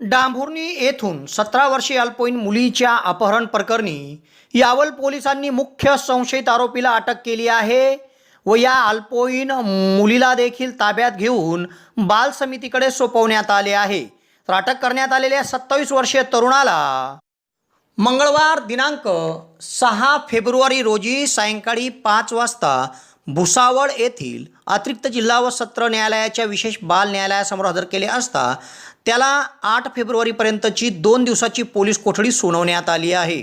डांभुर्णी येथून सतरा वर्षीय अल्पवयीन मुलीच्या अपहरण प्रकरणी यावल पोलिसांनी मुख्य संशयित आरोपीला अटक केली आहे व या अल्पवयीन मुलीला देखील ताब्यात घेऊन बाल समितीकडे सोपवण्यात आले आहे. तर अटक करण्यात आलेल्या सत्तावीस वर्षीय तरुणाला मंगळवार दिनांक सहा फेब्रुवारी रोजी सायंकाळी पाच वाजता भुसावळ येथील अतिरिक्त जिल्हा व सत्र न्यायालयाच्या विशेष बाल न्यायालयासमोर हजर केले असता त्याला आठ फेब्रुवारीपर्यंतची दोन दिवसाची पोलीस कोठडी सुनावण्यात आली आहे.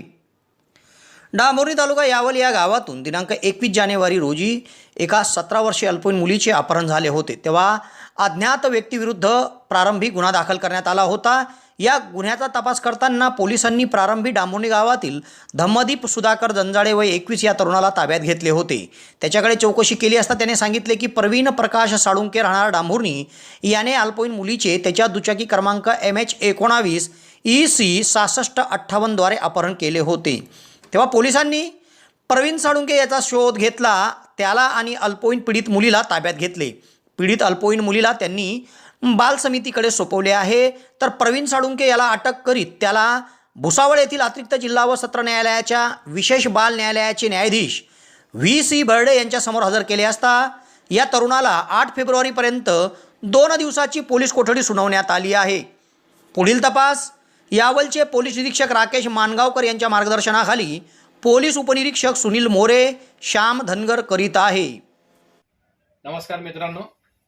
डांबोरी तालुका यावल या गावातून दिनांक एकवीस जानेवारी रोजी एका सतरा वर्षीय अल्पवयीन मुलीचे अपहरण झाले होते. तेव्हा अज्ञात व्यक्तीविरुद्ध प्रारंभी गुन्हा दाखल करण्यात आला होता. या गुन्ह्याचा तपास करताना पोलिसांनी प्रारंभी डांबोणी गावातील धम्मदीप सुधाकर जंजाळे वय एकवीस या तरुणाला ताब्यात घेतले होते. त्याच्याकडे चौकशी केली असता त्याने सांगितले की प्रवीण प्रकाश साळुंके राहणारा डांभुर्णी याने अल्पवयीन मुलीचे त्याच्या दुचाकी क्रमांक एम एच एकोणावीस ई सी सहासष्ट अठ्ठावन्नद्वारे अपहरण केले होते. तेव्हा पोलिसांनी प्रवीण साळुंके याचा शोध घेतला त्याला आणि अल्पवयीन पीडित मुलीला ताब्यात घेतले. पीडित अल्पवयीन मुलीला त्यांनी बाल समितीकडे सोपवले आहे. तर प्रवीण साळुंके याला अटक करीत त्याला भुसावळ येथील अतिरिक्त जिल्हा व सत्र न्यायालयाच्या विशेष बाल न्यायालयाचे न्यायाधीश व्ही सी बर्डे यांच्यासमोर हजर केले असता या तरुणाला आठ फेब्रुवारीपर्यंत दोन दिवसाची पोलीस कोठडी सुनावण्यात आली आहे. पुढील तपास. यावलचे पोलीस निरीक्षक राकेश मानगावकर यांच्या मार्गदर्शनाखाली पोलीस उपनिरीक्षक सुनील मोरे श्याम धनगर करीत आहे. नमस्कार मित्रांनो.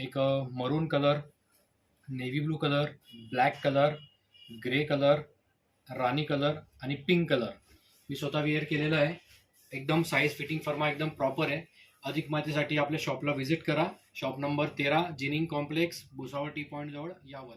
एक maroon colour navy blue colour black colour grey colour राणी कलर आणि पिंक कलर मी स्वतः वेअर केलेलं आहे. एकदम साईज फिटिंग फर्मा एकदम प्रॉपर आहे. अधिक माहितीसाठी आपल्या शॉपला व्हिजिट करा. शॉप नंबर तेरा ginning complex Bhusawal T point जवळ यावल.